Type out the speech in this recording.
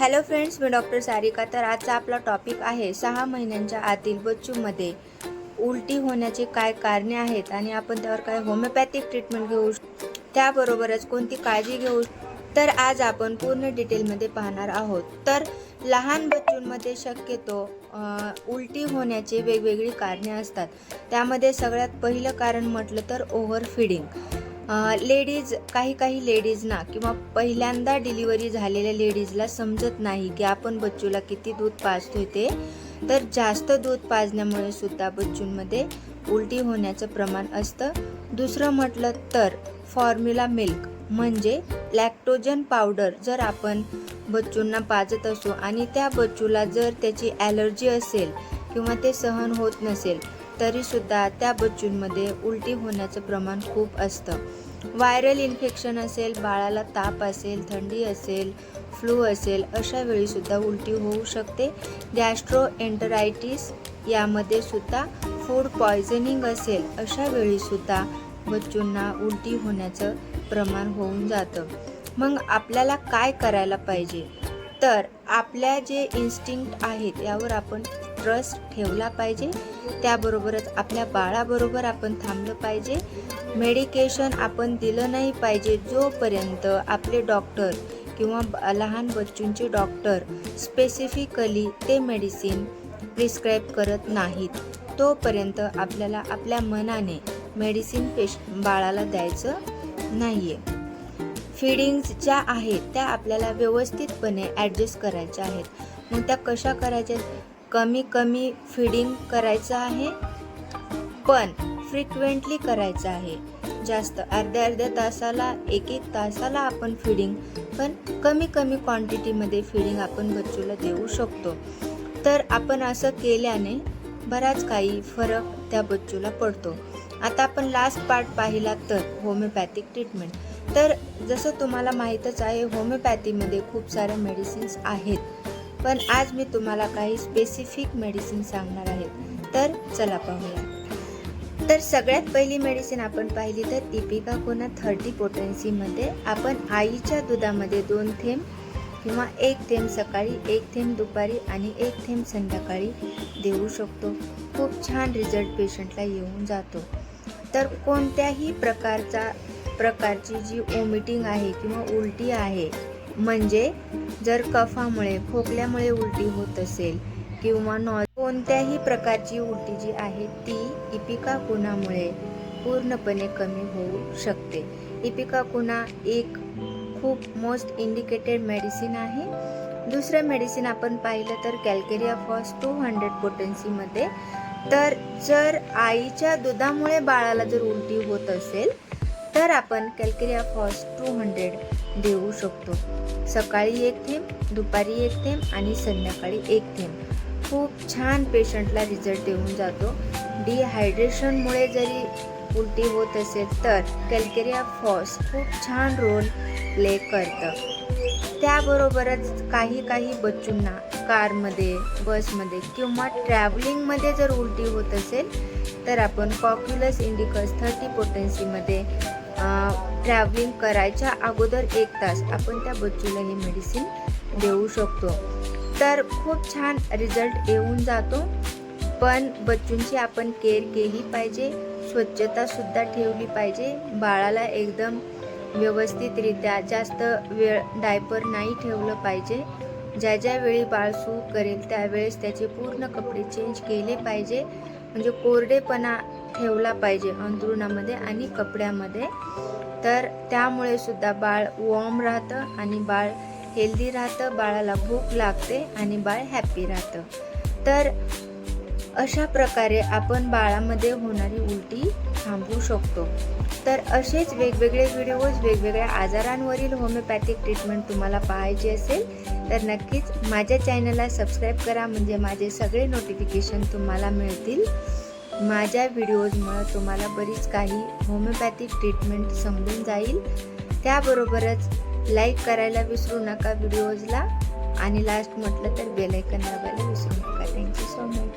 Hello friends मी doctor Sarika. तर आजचा आपला टॉपिक आहे सहा महिन्यांच्या आतील बच्चूमध्ये उलटी होण्याची काय कारणे आहेत आणि आपण त्यावर काय होमिओपॅथिक ट्रीटमेंट घेऊ त्याबरोबरच कोणती काळजी घेऊ तर आज आपण पूर्ण डिटेलमध्ये पाहणार आहोत. तर लहान बच्चूंमध्ये शक्यतो उलटी होण्याची वेगवेगळी कारणे असतात. त्यामध्ये सगळ्यात पहिलं कारण म्हटलं तर ओव्हर फिडिंग लेडीज काही काही लेडीजना किंवा पहिल्यांदा डिलिव्हरी झालेल्या लेडीजला समजत नाही की आपण बच्चूला किती दूध पाजतोय ते. तर जास्त दूध पाजण्यामुळे सुद्धा बच्चूंमध्ये उलटी होण्याचं प्रमाण असतं. दुसरं म्हटलं तर फॉर्म्युला मिल्क म्हणजे लॅक्टोजन पावडर जर आपण बच्चूंना पाजत असू आणि त्या बच्चूला जर त्याची ॲलर्जी असेल किंवा ते सहन होत नसेल तरीसुद्धा त्या बच्चूंमध्ये उलटी होण्याचं प्रमाण खूप असतं. व्हायरल इन्फेक्शन असेल बाळाला ताप असेल थंडी असेल फ्लू असेल अशा वेळीसुद्धा उलटी होऊ शकते. गॅस्ट्रो एंटरायटिस यामध्ये सुद्धा फूड पॉयझनिंग असेल अशा वेळीसुद्धा बच्चूंना उलटी होण्याचं प्रमाण होऊन जातं. मग आपल्याला काय करायला पाहिजे? तर आपल्या जे इन्स्टिंक्ट आहेत यावर आपण ट्रस्ट ठेवला पाहिजे. त्याबरोबरच आपल्या बाळाबरोबर आपण थांबलं पाहिजे. मेडिकेशन आपण दिलं नाही पाहिजे जोपर्यंत आपले डॉक्टर किंवा लहान बच्चूंचे डॉक्टर स्पेसिफिकली ते मेडिसिन प्रिस्क्राईब करत नाहीत. तोपर्यंत आपल्याला आपल्या मनाने मेडिसिन पेश बाळाला द्यायचं नाही आहे फिडिंग्स ज्या आहेत त्या आपल्याला व्यवस्थितपणे ॲडजस्ट करायच्या आहेत. मग त्या कशा करायच्या? कमी कमी फिडिंग करायचं आहे पण फ्रिक्वेंटली करायचं आहे. जास्त अर्ध्या अर्ध्या तासाला एक एक तासाला आपण फिडिंग पण कमी कमी क्वांटिटीमध्ये फिडिंग आपण बच्चूला देऊ शकतो. तर आपण असं केल्याने बराच काही फरक त्या बच्चूला पडतो. आता आपण लास्ट पार्ट पाहिला तर होमिओपॅथिक ट्रीटमेंट तर जसं तुम्हाला माहीतच आहे होमिओपॅथीमध्ये खूप साऱ्या मेडिसिन्स आहेत. पण आज मी तुम्हाला काही स्पेसिफिक मेडिसिन सांगणार आहे. तर चला पाहूया. तर सगळ्यात पहिली मेडिसिन आपण पाहिली तर इपिका कोना थर्टी पोटेन्सीमध्ये आपण आईच्या दुधामध्ये दोन थेंब किंवा एक थेंब सकाळी एक थेंब दुपारी आणि एक थेंब संध्याकाळी देऊ शकतो. खूप छान रिझल्ट पेशंटला येऊन जातो. तर कोणत्याही प्रकारचा प्रकारची जी ओमिटिंग आहे किंवा उलटी आहे म्हणजे जर कफामुळे खोकल्यामुळे उलटी होत असेल किंवा नॉ कोणत्याही प्रकारची उलटी जी आहे ती इपिका कुणामुळे पूर्णपणे कमी होऊ शकते. इपिका कुणा एक खूप मोस्ट इंडिकेटेड मेडिसिन आहे. दुसरं मेडिसिन आपण पाहिलं तर कॅल्केरिया फॉस टू हंड्रेड पोटन्सीमध्ये तर जर आईच्या दुधामुळे बाळाला जर उलटी होत असेल तर आपण कॅल्केरिया फॉस टू हंड्रेड देऊ शकतो. सकाळी एक थेंब दुपारी एक थेंब आणि संध्याकाळी एक थेंब. खूप छान पेशंटला रिझल्ट देऊन जातो. डिहायड्रेशनमुळे जरी उलटी होत असेल तर कॅल्केरिया फॉस खूप छान रोल प्ले करतं. त्याबरोबरच काही काही बच्चूंना कारमध्ये बसमध्ये किंवा ट्रॅव्हलिंगमध्ये जर उलटी होत असेल तर आपण कॉक्युलस इंडिकस थर्टी पोटेन्सीमध्ये ट्रॅव्हलिंग करायच्या अगोदर एक तास आपण त्या बच्चूला हे मेडिसिन देऊ शकतो. तर खूप छान रिझल्ट येऊन जातो. पण बच्चूंची आपण केअर केली पाहिजे स्वच्छतासुद्धा ठेवली पाहिजे. बाळाला एकदम व्यवस्थितरित्या जास्त वेळ डायपर नाही ठेवलं पाहिजे. ज्या ज्या वेळी बाळ सू करेल त्यावेळेस त्याचे पूर्ण कपडे चेंज केले पाहिजे. म्हणजे कोरडेपणा ठेवला पाहिजे अंथरुणामध्ये आणि कपड्यामध्ये. तर त्यामुळे सुद्धा बाळ वॉर्म राहतं आणि बाळ हेल्दी राहतं बाळाला भूक लागते आणि बाळ हॅप्पी राहतं. तर अशा प्रकारे आपण बाळामध्ये होणारी उलटी थांबवू शकतो. तर असेच वेगवेगळे व्हिडिओज वेगवेगळ्या आजारांवरील होमिओपॅथिक ट्रीटमेंट तुम्हाला पाहायची असेल तर नक्कीच माझ्या चॅनलला सबस्क्राईब करा म्हणजे माझे सगळे नोटिफिकेशन तुम्हाला मिळतील. माझ्या व्हिडिओजमुळं तुम्हाला बरीच काही होमिओपॅथिक ट्रीटमेंट समजून जाईल. त्याबरोबरच लाईक करायला विसरू नका व्हिडिओजला. आणि लास्ट म्हटलं तर बेलायकन दाबायला विसरू नका. Thank you so much